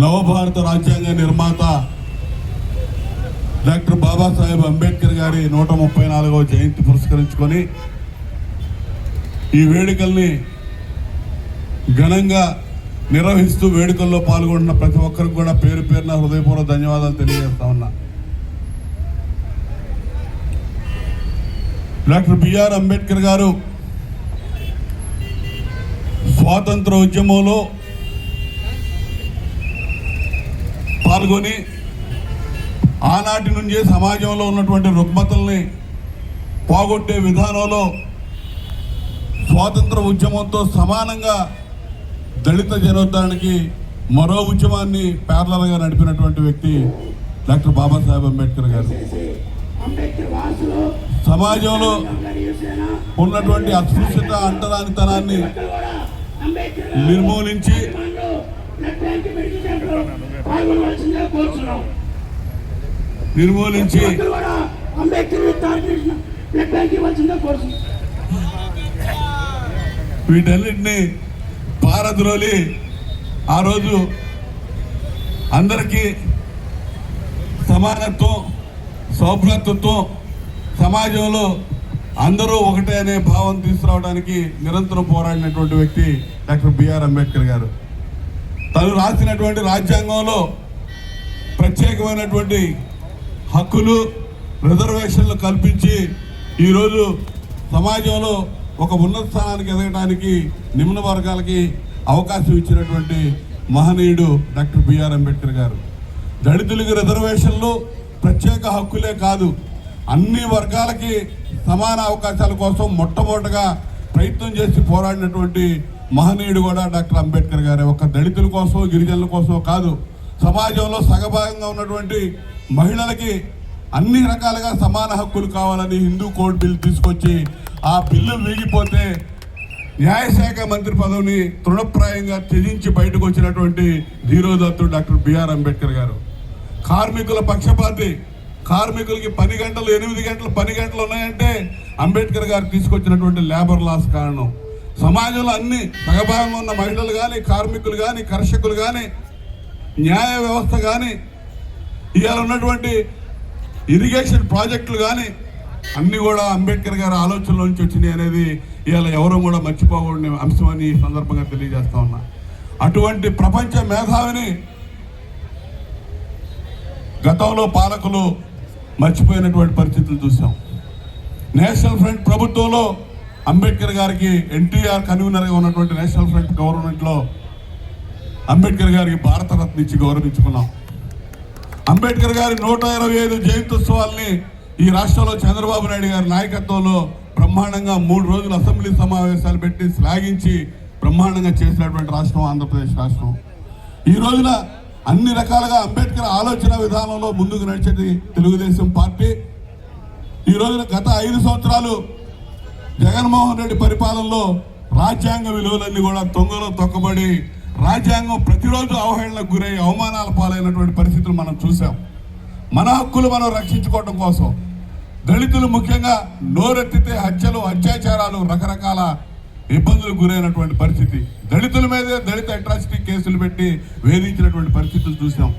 నవభారత రాజ్యాంగ నిర్మాత డాక్టర్ బాబాసాహెబ్ అంబేద్కర్ గారి నూట ముప్పై నాలుగవ జయంతి పురస్కరించుకొని ఈ వేడుకల్ని ఘనంగా నిర్వహిస్తూ వేడుకల్లో పాల్గొన్న ప్రతి ఒక్కరికి కూడా పేరు పేరున హృదయపూర్వక ధన్యవాదాలు తెలియజేస్తా ఉన్నా. డాక్టర్ బిఆర్ అంబేద్కర్ గారు స్వాతంత్ర ఉద్యమంలో పాల్గొని ఆనాటి నుంచే సమాజంలో ఉన్నటువంటి రుగ్మతల్ని పోగొట్టే విధానంలో స్వాతంత్ర ఉద్యమంతో సమానంగా దళిత జనోద్ధానికి మరో ఉద్యమాన్ని ప్యారలల్గా నడిపినటువంటి వ్యక్తి డాక్టర్ బాబాసాహెబ్ అంబేద్కర్ గారు. సమాజంలో ఉన్నటువంటి అస్పృశ్యత అంటరానితనాన్ని నిర్మూలించి నిర్మూలించి వీటన్నిటిని పారద్రోలి ఆ రోజు అందరికీ సమానత్వం సౌభ్రతత్వం సమాజంలో అందరూ ఒకటే అనే భావం తీసుకురావడానికి నిరంతరం పోరాడినటువంటి వ్యక్తి డాక్టర్ బిఆర్ అంబేద్కర్ గారు. తను రాసినటువంటి రాజ్యాంగంలో ప్రత్యేకమైనటువంటి హక్కులు రిజర్వేషన్లు కల్పించి ఈరోజు సమాజంలో ఒక ఉన్నత స్థానానికి ఎదగడానికి నిమ్న వర్గాలకి అవకాశం ఇచ్చినటువంటి మహనీయుడు డాక్టర్ బిఆర్ అంబేద్కర్ గారు. దళితులకి రిజర్వేషన్లు ప్రత్యేక హక్కులే కాదు అన్ని వర్గాలకి సమాన అవకాశాల కోసం మొట్టమొదటగా ప్రయత్నం చేసి పోరాడినటువంటి మహనీయుడు కూడా డాక్టర్ అంబేద్కర్ గారే. ఒక దళితుల కోసం గిరిజనుల కోసం కాదు. సమాజంలో సగభాగంగా ఉన్నటువంటి మహిళలకి అన్ని రకాలుగా సమాన హక్కులు కావాలని హిందూ కోడ్ బిల్ తీసుకొచ్చి ఆ బిల్లు వీగిపోతే న్యాయశాఖ మంత్రి పదవిని తృణప్రాయంగా త్యజించి బయటకు వచ్చినటువంటి ధీరోదత్తుడు డాక్టర్ బిఆర్ అంబేద్కర్ గారు. కార్మికుల పక్షపాతి. కార్మికులకి పని గంటలు ఎనిమిది గంటలు పని గంటలు ఉన్నాయంటే అంబేద్కర్ గారు తీసుకొచ్చినటువంటి లేబర్ లాస్ కారణం. సమాజంలో అన్ని సగభాగంగా ఉన్న మహిళలు కానీ కార్మికులు కానీ కర్షకులు కానీ న్యాయ వ్యవస్థ కానీ ఇవాళ ఉన్నటువంటి ఇరిగేషన్ ప్రాజెక్టులు కానీ అన్నీ కూడా అంబేద్కర్ గారి ఆలోచనల నుంచి వచ్చినాయి అనేది ఇవాళ ఎవరూ కూడా మర్చిపోకూడని అంశం అని ఈ సందర్భంగా తెలియజేస్తా ఉన్నా. అటువంటి ప్రపంచ మేధావిని గతంలో పాలకులు మర్చిపోయినటువంటి పరిస్థితులు చూసాం. నేషనల్ ఫ్రంట్ ప్రభుత్వంలో అంబేద్కర్ గారికి ఎన్టీఆర్ కన్వీనర్గా ఉన్నటువంటి నేషనల్ ఫ్రంట్ గవర్నమెంట్లో అంబేద్కర్ గారికి భారతరత్న ఇచ్చి గౌరవించుకున్నాం. అంబేద్కర్ గారి నూట ఇరవై ఐదు జయంత్యుత్సవాల్ని ఈ రాష్ట్రంలో చంద్రబాబు నాయుడు గారి నాయకత్వంలో బ్రహ్మాండంగా మూడు రోజులు అసెంబ్లీ సమావేశాలు పెట్టి శ్లాఘించి బ్రహ్మాండంగా చేసినటువంటి రాష్ట్రం ఆంధ్రప్రదేశ్ రాష్ట్రం. ఈ రోజున అన్ని రకాలుగా అంబేద్కర్ ఆలోచన విధానంలో ముందుకు నడిచేది తెలుగుదేశం పార్టీ. ఈ రోజున గత ఐదు సంవత్సరాలు జగన్మోహన్ రెడ్డి పరిపాలనలో రాజ్యాంగ విలువలన్నీ కూడా తొంగలో తొక్కబడి రాజ్యాంగం ప్రతిరోజు అవహేళనకు గురై అవమానాల పాలైనటువంటి పరిస్థితులు మనం చూసాం మన హక్కులు మనం రక్షించుకోవడం కోసం దళితులు ముఖ్యంగా నోరెత్తితే హత్యలు అత్యాచారాలు రకరకాల ఇబ్బందులకు గురైనటువంటి పరిస్థితి. దళితుల మీదే దళిత అట్రాసిటీ కేసులు పెట్టి వేధించినటువంటి పరిస్థితులు చూసాం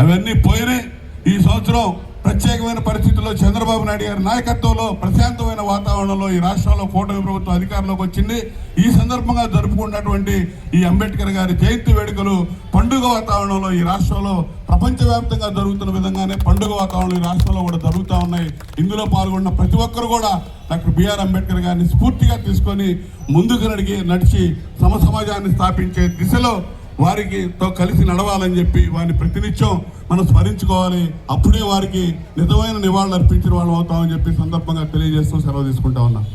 అవన్నీ పోయినాయి. ఈ సంవత్సరం ప్రత్యేకమైన పరిస్థితుల్లో చంద్రబాబు నాయుడు గారి నాయకత్వంలో ప్రశాంతమైన వాతావరణంలో ఈ రాష్ట్రంలో కూటమి ప్రభుత్వం అధికారంలోకి వచ్చింది. ఈ సందర్భంగా జరుపుకున్నటువంటి ఈ అంబేద్కర్ గారి జయంతి వేడుకలు పండుగ వాతావరణంలో ఈ రాష్ట్రంలో ప్రపంచవ్యాప్తంగా జరుగుతున్న విధంగానే పండుగ వాతావరణం ఈ రాష్ట్రంలో కూడా జరుగుతూ ఉన్నాయి. ఇందులో పాల్గొన్న ప్రతి ఒక్కరు కూడా డాక్టర్ బిఆర్ అంబేద్కర్ గారిని స్ఫూర్తిగా తీసుకొని ముందుకు నడిగి నడిచి సమ సమాజాన్ని స్థాపించే దిశలో వారికి తో కలిసి నడవాలని చెప్పి వారిని ప్రతినిత్యం మనం స్మరించుకోవాలి. అప్పుడే వారికి నిజమైన నివాళులు అర్పించిన వాళ్ళు అవుతామని చెప్పి సందర్భంగా తెలియజేస్తూ సెలవు తీసుకుంటా ఉన్నా.